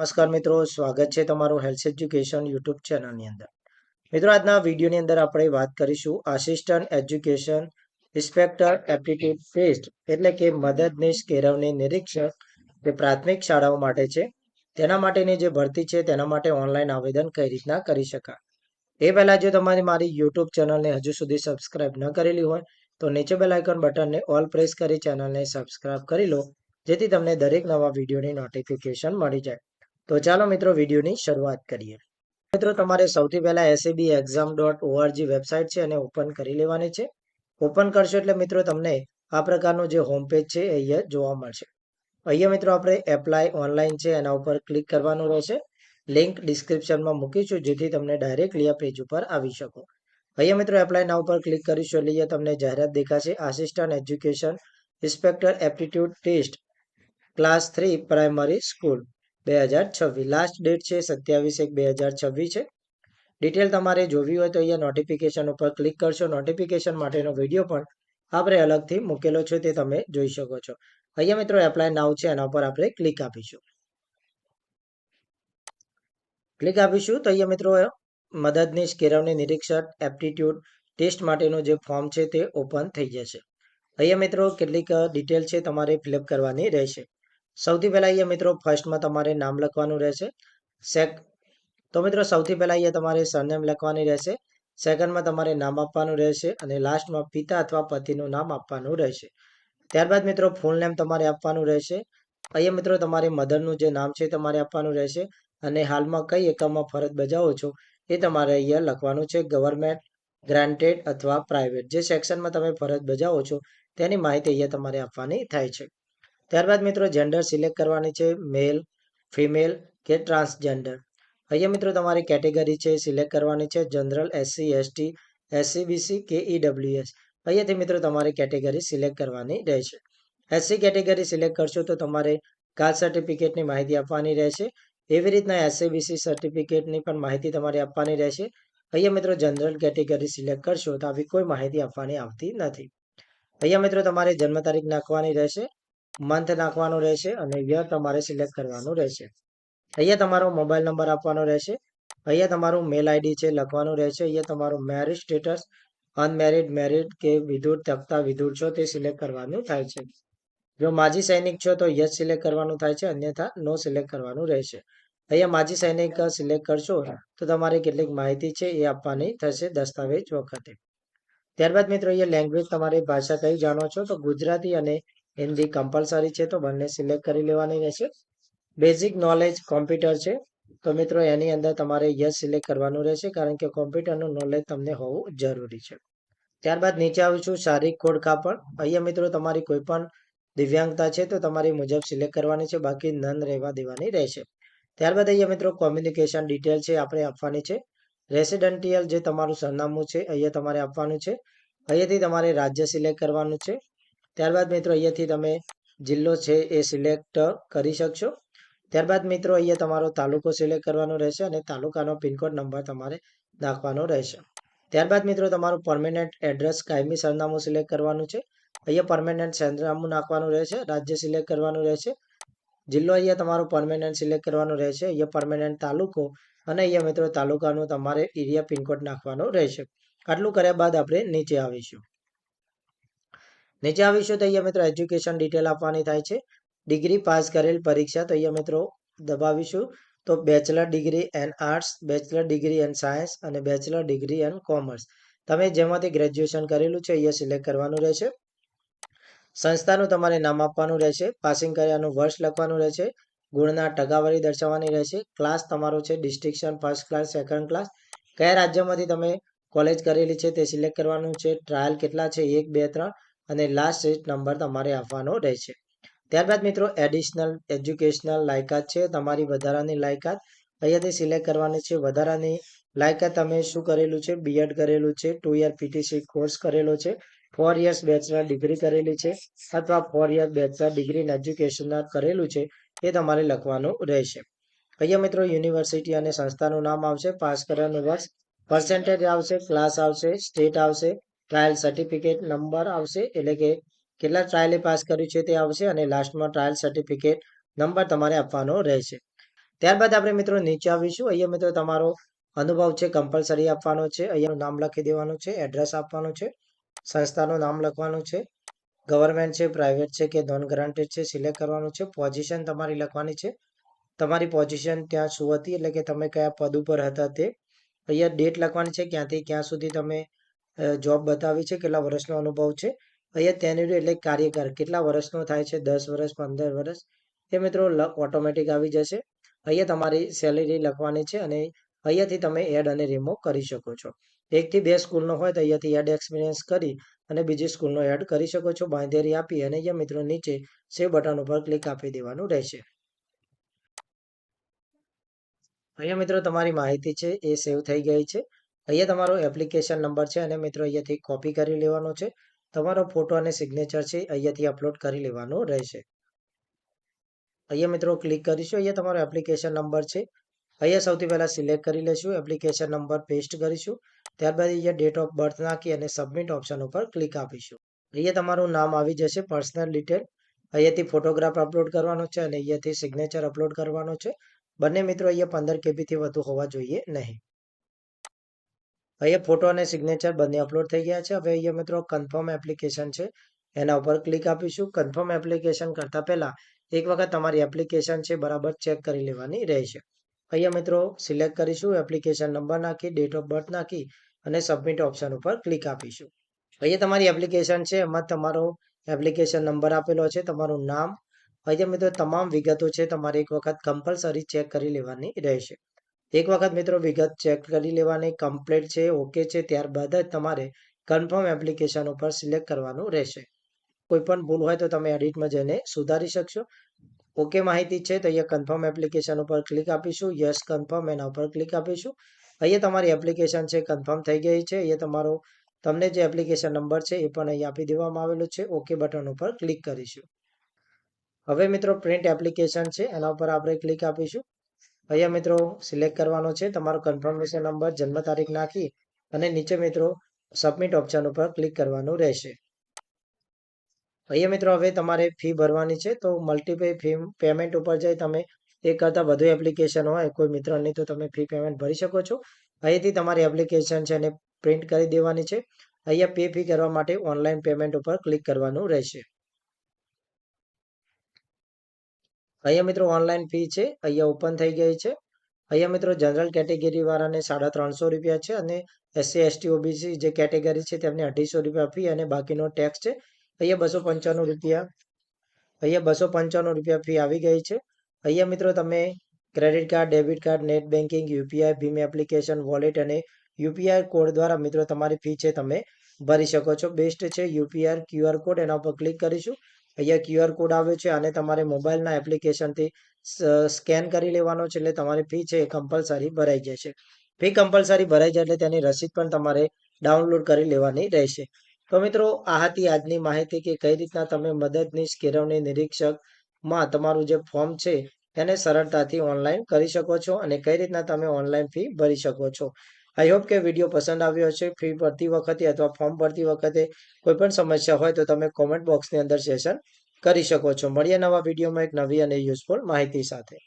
નમસ્કાર મિત્રો, સ્વાગત છે તમારું હેલ્થ એજ્યુકેશન યુટ્યુબ ચેનલની અંદર. મિત્રો, આજના વિડીયોની અંદર આપણે વાત કરીશું assistant education inspector aptitude test, એટલે કે મદદનીશ કેળવણી નિરીક્ષક જે પ્રાથમિક શાળાઓ માટે છે, તેના માટેની જે ભરતી છે, તેના માટે ઓનલાઈન આવેદન કઈ રીતના કરી શકાય. એ પહેલાં જો તમારી મારી યુટ્યુબ ચેનલને હજુ સુધી સબસ્ક્રાઇબ ન કરેલી હોય, તો નીચે બેલ આઇકન બટનને ઓલ પ્રેસ કરી ચેનલને સબસ્ક્રાઇબ કરી લો, જેથી તમને દરેક નવા વિડીયોની નોટિફિકેશન મળી જાય. તો ચાલો મિત્રો વિડીયોની શરૂઆત કરીએ. મિત્રો, તમારે સૌથી પહેલા SAB exam dot ORG website છે અને ઓપન કરી લેવાની છે. ઓપન કરશો એટલે મિત્રો તમને આ પ્રકારનું જે હોમ પેજ છે અહીંયા જોવા મળશે. અહીંયા મિત્રો આપણે એપ્લાય ઓનલાઈન છે એના ઉપર ક્લિક કરવાનું રહેશે. લિંક ડિસ્ક્રિપ્શનમાં મૂકીશું જેથી તમને ડાયરેક્ટલી આ પેજ ઉપર આવી શકો. અહીંયા મિત્રો એપ્લાય ના ઉપર ક્લિક કરીશું એટલે અહીંયા તમને જાહેરાત દેખાશે. Assistant education inspector aptitude test class three primary school બે હજાર છવ્વીસ. લાસ્ટ ડેટ છે સત્યાવીસ એક બે હજાર છવ્વીસ છે. ડિટેલ તમારે જોવી હોય તો અહીંયા નોટિફિકેશન ઉપર ક્લિક કરશો. નોટિફિકેશન માટેનો વીડિયો પણ આપણે અલગથી મૂકેલો છે તે તમે જોઈ શકો છો. અહીંયા મિત્રો એપ્લાય નાવ છે, એના ઉપર આપણે ક્લિક આપીશું. ક્લિક આપીશું તો અહીંયા મિત્રો મદદનીશ કેળવણી નિરીક્ષક એપ્ટિટ્યૂડ ટેસ્ટ માટેનું જે ફોર્મ છે તે ઓપન થઈ જશે. અહીંયા મિત્રો કેટલીક ડિટેલ છે તમારે ફિલઅપ કરવાની રહેશે. સૌથી પહેલાં અહીંયા મિત્રો ફર્સ્ટમાં તમારે નામ લખવાનું રહેશે. સેક તો મિત્રો સૌથી પહેલાં અહીંયા તમારે સરનેમ લખવાની રહેશે. સેકન્ડમાં તમારે નામ આપવાનું રહેશે અને લાસ્ટમાં પિતા અથવા પતિનું નામ આપવાનું રહેશે. ત્યારબાદ મિત્રો ફૂલ નેમ તમારે આપવાનું રહેશે. અહીંયા મિત્રો તમારે મધરનું જે નામ છે તમારે આપવાનું રહેશે. અને હાલમાં કઈ એકમમાં ફરજ બજાવો છો એ તમારે અહીંયા લખવાનું છે ગવર્મેન્ટ ગ્રાન્ટેડ અથવા પ્રાઇવેટ જે સેક્શનમાં તમે ફરજ બજાવો છો તેની માહિતી અહીંયા તમારે આપવાની થાય છે. ત્યારબાદ મિત્રો જેન્ડર સિલેક્ટ કરવાની છે મેલ ફિમેલ કે ટ્રાન્સજેન્ડર અહીંયા મિત્રો તમારી કેટેગરી છે સિલેક્ટ કરવાની છે general SC ST SC BC કે ઈડબ્લ્યુએસ અહીંયાથી મિત્રો તમારી કેટેગરી સિલેક્ટ કરવાની રહેશે. એસસી કેટેગરી સિલેક્ટ કરશો તો તમારે કાસ્ટ સર્ટિફિકેટની માહિતી આપવાની રહેશે. એવી રીતના એસસીબીસી સર્ટિફિકેટની પણ માહિતી તમારે આપવાની રહેશે. અહીંયા મિત્રો જનરલ કેટેગરી સિલેક્ટ કરશો તો આવી કોઈ માહિતી આપવાની આવતી નથી. અહીંયા મિત્રો તમારે જન્મ તારીખ નાખવાની રહેશે. મંથ નાખવાનો રહેશે અને યર તમારે સિલેક્ટ કરવાનું રહેશે. અહીંયા તમારો મોબાઈલ નંબર આપવાનો રહેશે. અહીંયા તમારું મેલ આઈડી છે લખવાનું રહેશે. અહીંયા તમારું મેરિડ સ્ટેટસ અનમેરિડ મેરિડ કે વિધુર, તકતા, વિધુર છો તે સિલેક્ટ કરવાનું થાય છે. જો માજી સૈનિક છો તો યસ સિલેક્ટ કરવાનું થાય છે, અન્યથા નો સિલેક્ટ કરવાનું રહેશે. અહીંયા માજી સૈનિક સિલેક્ટ કરશો તો તમારે કેટલીક માહિતી છે એ આપવાની થશે દસ્તાવેજ વખતે. ત્યારબાદ મિત્રો અહીંયા લેંગ્વેજ તમારી ભાષા કઈ જાણો છો તો ગુજરાતી અને હિન્દી કમ્પલસરી છે તો બંને સિલેક્ટ કરી લેવાની રહેશે. બેઝિક નોલેજ કોમ્પ્યુટર છે. તો મિત્રો એની અંદર તમારે યસ સિલેક્ટ કરવાનું રહેશે કારણ કે કોમ્પ્યુટરનું નોલેજ તમને હોવું જરૂરી છે. ત્યારબાદ નીચે આવું છું શારીરિક કોડ કાપડ. અહીંયા મિત્રો તમારી કોઈ પણ દિવ્યાંગતા છે તો તમારી મુજબ સિલેક્ટ કરવાની છે. બાકી નન રહેવા દેવાની રહેશે. ત્યારબાદ અહીંયા મિત્રો કોમ્યુનિકેશન ડિટેલ છે આપણે આપવાની છે. રેસિડેન્ટિયલ જે તમારું સરનામું છે, અહીંયા તમારે આપવાનું છે. અહીંયાથી તમારે રાજ્ય સિલેક્ટ કરવાનું છે. ત્યારબાદ મિત્રો અહીંયાથી તમે જિલ્લો છે એ સિલેક્ટ કરી શકશો. ત્યારબાદ મિત્રો અહીંયા તમારો તાલુકો સિલેક્ટ કરવાનો રહેશે અને તાલુકાનો પિનકોડ નંબર તમારે નાખવાનો રહેશે. ત્યારબાદ મિત્રો તમારું પરમેનન્ટ એડ્રેસ કાયમી સરનામું સિલેક્ટ કરવાનું છે. અહીંયા પરમેનન્ટ સરનામું નાખવાનું રહેશે, રાજ્ય સિલેક્ટ કરવાનું રહેશે. જિલ્લો અહીંયા તમારો પરમેનન્ટ સિલેક્ટ કરવાનો રહેશે, અહીંયા પરમેનન્ટ તાલુકો અને અહીંયા મિત્રો તાલુકાનું તમારે એરિયા પિનકોડ નાખવાનો રહેશે. આટલું કર્યા બાદ આપણે નીચે આવીશું. નીચે આવીશું તો અહીંયા મિત્રો? એજ્યુકેશન ડિટેલ આપવાની થાય છે. ડિગ્રી પાસ કરેલ પરીક્ષા તો અહીંયા મિત્રો દબાવીશું. તો bachelor degree and arts bachelor degree and science અને બેચલર ડિગ્રી એન્ડ કોમર્સ તમે જેમાંથી ગ્રેજ્યુએશન કરેલું છે, અહીંયા સિલેક્ટ કરવાનું રહેશે. સંસ્થાનું તમારે નામ આપવાનું રહેશે. પાસિંગ કર્યાનું વર્ષ લખવાનું રહેશે. ગુણના ટકાવારી દર્શાવવાની રહેશે. ક્લાસ તમારો છે distinction first class second class કયા રાજ્યમાંથી તમે કોલેજ કરેલી છે તે સિલેક્ટ કરવાનું છે. ટ્રાયલ કેટલા છે? એક, બે, ત્રણ. અને લાસ્ટ સીટ નંબર તમારે આપવાનો રહેશે ત્યારબાદ મિત્રો એડિશનલ એજ્યુકેશનલ લાયકાત છે, તમારી વધારાની લાયકાત. અહીંયાથી સિલેક્ટ કરવાની છે, વધારાની લાયકાત તમે શું કરેલું છે? બીએડ કરેલું છે ટુ યર પીટીસી કોર્સ કરેલો છે ફોર યર્સ બેચલર ડિગ્રી કરેલી છે, અથવા four year bachelor degree in educational કરેલું છે, એ તમારે લખવાનું રહેશે અહીંયા મિત્રો યુનિવર્સિટી અને સંસ્થાનું નામ આવશે પાસ કરવાનું વર્ષ. પર્સન્ટેજ આવશે ક્લાસ આવશે સ્ટેટ આવશે ટ્રાયલ સર્ટિફિકેટ નંબર આવશે. એટલે કે કેટલા ટ્રાયલે પાસ કર્યું છે તે આવશે અને લાસ્ટમાં ટ્રાયલ સર્ટિફિકેટ નંબર તમારે આપવાનો રહેશે. ત્યારબાદ આપણે મિત્રો નીચે આવીશું. અહીંયા મિત્રો તમારો અનુભવ છે કમ્પલસરી આપવાનો છે. અહીંયા નામ લખી દેવાનું છે એડ્રેસ આપવાનું છે, સંસ્થાનું નામ લખવાનું છે ગવર્મેન્ટ છે પ્રાઇવેટ છે કે નોન ગ્રાન્ટેડ છે સિલેક્ટ કરવાનું છે પોઝિશન તમારી લખવાની છે. તમારી પોઝિશન ત્યાં શું હતી? એટલે કે તમે કયા પદ ઉપર હતા તે. અહીંયા ડેટ લખવાની છે, ક્યાંથી ક્યાં સુધી તમે જોબ બતાવી છે, કેટલા વર્ષનો અનુભવ છે? અહીંયા તેની એટલે કાર્યકાળ, કેટલા વર્ષનો થાય છે? દસ વર્ષ, પંદર વર્ષ? એ મિત્રો ઓટોમેટિક આવી જશે. અહીંયા તમારી સેલેરી લખવાની છે અને અહીંયાથી તમે એડ અને રિમૂવ કરી શકો છો. એકથી બે સ્કૂલનો હોય તો અહીંયાથી એડ એક્સપિરિયન્સ કરી અને બીજી સ્કૂલનો એડ કરી શકો છો. બાંધેરી આપી અને અહીંયા મિત્રો નીચે સેવ બટન ઉપર ક્લિક આપી દેવાનું રહેશે. અહીંયા મિત્રો તમારી માહિતી છે, એ સેવ થઈ ગઈ છે. અહીંયા તમારો એપ્લિકેશન નંબર છે અને મિત્રો અહીંયાથી કોપી કરી લેવાનો છે. તમારો ફોટો અને સિગ્નેચર છે અહીંયાથી અપલોડ કરી લેવાનો રહેશે. અહીંયા મિત્રો ક્લિક કરીશું, અહીંયા તમારો એપ્લિકેશન નંબર છે. અહીંયા સૌથી પહેલાં સિલેક્ટ કરી લઈશું એપ્લિકેશન નંબર પેસ્ટ કરીશું. ત્યારબાદ અહીંયા ડેટ ઓફ બર્થ નાખી અને સબમિટ ઓપ્શન ઉપર ક્લિક આપીશું. અહીંયા તમારું નામ આવી જશે પર્સનલ ડિટેલ અહીંયાથી ફોટોગ્રાફ અપલોડ કરવાનો છે અને અહીંયાથી સિગ્નેચર અપલોડ કરવાનો છે. બંને મિત્રો અહીંયા પંદર કેબીથી વધુ હોવા જોઈએ નહીં. અહીંયા ફોટો અને સિગ્નેચર બંને અપલોડ થઈ ગયા છે. હવે અહીંયા મિત્રો કન્ફર્મ એપ્લિકેશન છે. એના ઉપર ક્લિક આપીશું. કન્ફર્મ એપ્લિકેશન કરતાં પહેલાં એક વખત તમારી એપ્લિકેશન છે બરાબર ચેક કરી લેવાની રહેશે. અહીંયા મિત્રો સિલેક્ટ કરીશું એપ્લિકેશન નંબર નાખી ડેટ ઓફ બર્થ નાખી અને સબમિટ ઓપ્શન ઉપર ક્લિક આપીશું. અહીંયા તમારી એપ્લિકેશન છે, એમાં તમારો એપ્લિકેશન નંબર આપેલો છે, તમારું નામ. અહીંયા મિત્રો તમામ વિગતો છે, તમારે એક વખત કમ્પલસરી ચેક કરી લેવાની રહેશે. એક વખત મિત્રો વિગત ચેક કરી લેવાની કમ્પ્લીટ છે ઓકે છે, ત્યારબાદ જ તમારે કન્ફર્મ એપ્લિકેશન ઉપર સિલેક્ટ કરવાનું રહેશે. કોઈ પણ ભૂલ હોય તો તમે એડિટમાં જઈને સુધારી શકશો. ઓકે માહિતી છે તો અહીંયા કન્ફર્મ એપ્લિકેશન ઉપર ક્લિક આપીશું. યસ કન્ફર્મ એના ઉપર ક્લિક આપીશું. અહીંયા તમારી એપ્લિકેશન છે કન્ફર્મ થઈ ગઈ છે. અહીંયા તમારો, તમને જે એપ્લિકેશન નંબર છે એ પણ અહીંયા આપી દેવામાં આવેલો છે. ઓકે બટન ઉપર ક્લિક કરીશું. હવે મિત્રો પ્રિન્ટ એપ્લિકેશન છે, એના ઉપર આપણે ક્લિક આપીશું. અહીંયા મિત્રો સિલેક્ટ કરવાનો છે. તમારો કન્ફર્મેશન નંબર જન્મ તારીખ નાખી અને નીચે મિત્રો સબમિટ ઓપ્શન ઉપર ક્લિક કરવાનું રહેશે. અહીંયા મિત્રો, હવે તમારે ફી ભરવાની છે. તો મલ્ટીપે ફી પેમેન્ટ ઉપર જઈ તમે એક કરતાં વધુ એપ્લિકેશન હોય, કોઈ મિત્રની, તો તમે ફી પેમેન્ટ ભરી શકો છો. અહીંયાથી તમારી એપ્લિકેશન છે એને પ્રિન્ટ કરી દેવાની છે. અહીંયા પે ફી કરવા માટે ઓનલાઈન પેમેન્ટ ઉપર ક્લિક કરવાનું રહેશે. અહીંયા મિત્રો ઓનલાઈન ફી છે, અહીંયા ઓપન થઈ ગઈ છે. અહીંયા મિત્રો જનરલ કેટેગરી વાળાને સાડા ત્રણસો રૂપિયા છે અને એસસી એસટી ઓબીસી જે કેટેગરી છે તેમને અઢીસો રૂપિયા ફી અને બાકીનો ટેક્સ છે. અહીંયા બસો પંચાણું રૂપિયા, અહીંયા બસો પંચાણું રૂપિયા ફી આવી ગઈ છે. અહીંયા મિત્રો તમે credit card debit card net banking UPI Bhim application wallet અને યુપીઆઈ કોડ દ્વારા મિત્રો તમારી ફી છે તમે ભરી શકો છો. બેસ્ટ છે યુપીઆઈ ક્યુઆર કોડ એના ઉપર ક્લિક કરીશું. અહીંયા ક્યુઆર કોડ આવ્યો છે અને તમારે મોબાઈલના એપ્લિકેશનથી સ્કેન કરી લેવાનો છે એટલે તમારી ફી છે એ કમ્પલસરી ભરાઈ જશે ફી કમ્પલસરી ભરાઈ જાય એટલે તેની રસીદ પણ તમારે ડાઉનલોડ કરી લેવાની રહેશે. તો મિત્રો, આ હતી આજની માહિતી કે કઈ રીતના તમે મદદનીશ કેળવણી નિરીક્ષકમાં તમારું જે ફોર્મ છે એને સરળતાથી ઓનલાઈન કરી શકો છો અને કઈ રીતના તમે ઓનલાઈન ફી ભરી શકો છો. આઈ હોપ કે વીડિયો પસંદ આવ્યો હશે ફી ભરતી વખતે અથવા ફોર્મ ભરતી વખતે કોઈ પણ સમસ્યા હોય તો તમે કોમેન્ટ બોક્સની અંદર સેશન કરી શકો છો. મળીએ નવા વિડીયોમાં એક નવી અને યુઝફુલ માહિતી સાથે.